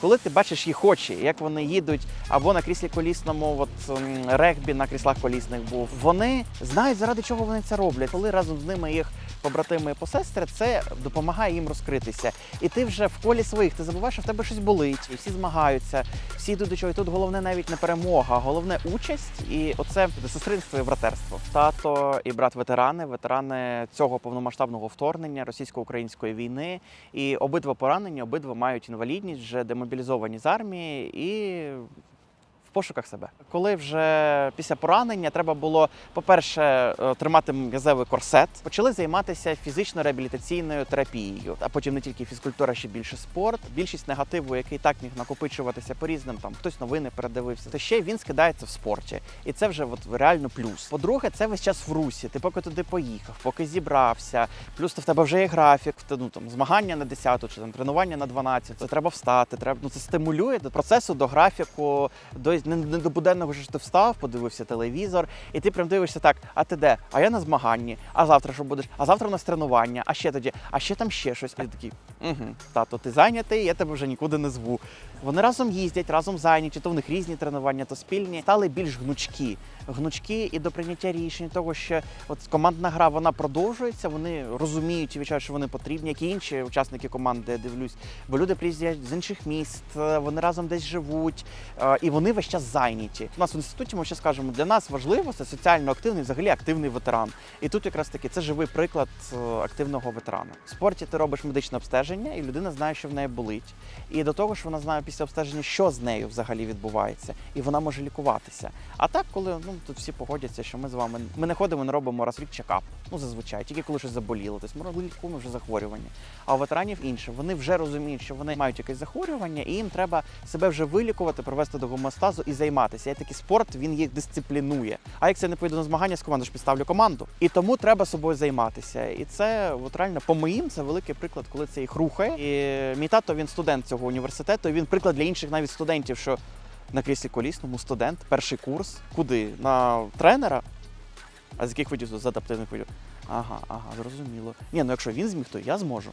коли ти бачиш їх очі, як вони їдуть або на кріслі колісному, от регбі на кріслах колісних був, вони знають заради чого вони це роблять. Коли разом з ними їх побратими і посестри, це допомагає їм розкритися. І ти вже в колі своїх ти забуваєш, що в тебе щось болить, і всі змагаються, всі йдуть до чого. І тут головне навіть не перемога, а головне участь. І оце сестринство і братерство. Тато і брат ветерани, ветерани цього повномасштабного вторгнення російсько-української війни. І обидва поранені, обидва мають інвалідність, вже демобілізовані з армії і. Пошуках себе, коли вже після поранення треба було, по-перше, е, тримати м'язевий корсет, почали займатися фізично-реабілітаційною терапією, а потім не тільки фізкультура, ще більше спорт. Більшість негативу, який так міг накопичуватися по різним, там хтось новини передивився, то ще він скидається в спорті, і це вже от реально плюс. По-друге, це весь час в русі. Ти поки туди поїхав, поки зібрався. Плюс то в тебе вже є графік, ну там змагання на 10 чи там тренування на 12. Це треба встати. Треба ну це стимулює до процесу, до графіку, до не, не до буденного, ж ти встав, подивився телевізор, і ти прям дивишся так. А ти де? А я на змаганні. А завтра що будеш? А завтра у нас тренування. А ще тоді, а ще там ще щось. І ти такий, угу, тато, ти зайнятий, я тебе вже нікуди не зву. Вони разом їздять, разом зайняті, то в них різні тренування, то спільні. Стали більш гнучкі. Гнучкі і до прийняття рішень, того, що от командна гра вона продовжується. Вони розуміють і відчувають, що вони потрібні, як і інші учасники команди. Я дивлюсь, бо люди приїздять з інших міст, вони разом десь живуть, і вони весь час зайняті. У нас в інституті ми ще скажемо, для нас важливо це соціально активний, взагалі активний ветеран. І тут якраз таки це живий приклад е, активного ветерана. В спорті ти робиш медичне обстеження, і людина знає, що в неї болить. І до того ж, вона знає після обстеження, що з нею взагалі відбувається, і вона може лікуватися. А так, коли ну тут всі погодяться, що ми з вами ми не ходимо, не робимо раз в рік чекап. Ну зазвичай, тільки коли щось заболіло. Тобто ми лікуємо вже захворювання. А у ветеранів інше. Вони вже розуміють, що вони мають якесь захворювання, і їм треба себе вже вилікувати, привести до гомостазу і займатися. І такий спорт він їх дисциплінує. А як це не поїду на змагання з командою, ж підставлю команду. І тому треба собою займатися. І це от реально по моїм це великий приклад, коли це їх рухає. І мій тато він студент цього університету. І він приклад для інших навіть студентів, що на кріслі колісному студент, перший курс, куди? На тренера. А з яких видів з адаптивних видів? Ага, ага, зрозуміло. Ні, ну якщо він зміг, то я зможу.